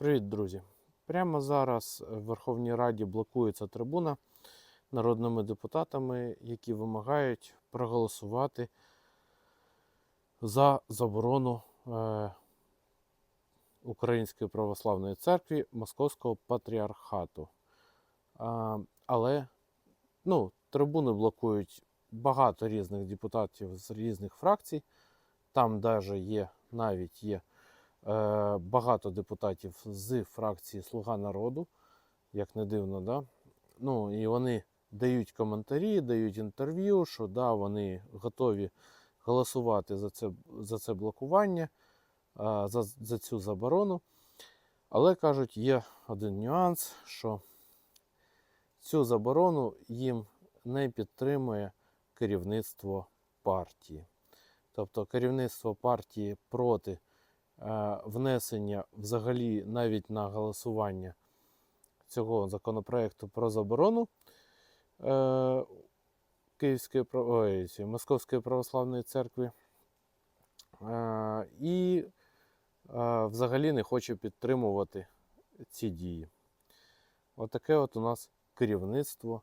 Привіт, друзі! Прямо зараз в Верховній Раді блокується трибуна народними депутатами, які вимагають проголосувати за заборону е, Української православної церкви Московського патріархату. Але ну, трибуни блокують багато різних депутатів з різних фракцій. Там даже є, навіть є е, багато депутатів з фракції Слуга народу, як не дивно, да? Ну, і вони дають коментарі, дають інтерв'ю, що да, вони готові голосувати за це, за це блокування, е, за, за цю заборону. Але кажуть, є один нюанс, що цю заборону їм не підтримує керівництво партії. Тобто керівництво партії проти е, внесення взагалі навіть на голосування цього законопроекту про заборону е, Київської ой, Московської православної церкви. Е, і е, взагалі не хоче підтримувати ці дії. Отаке от у нас керівництво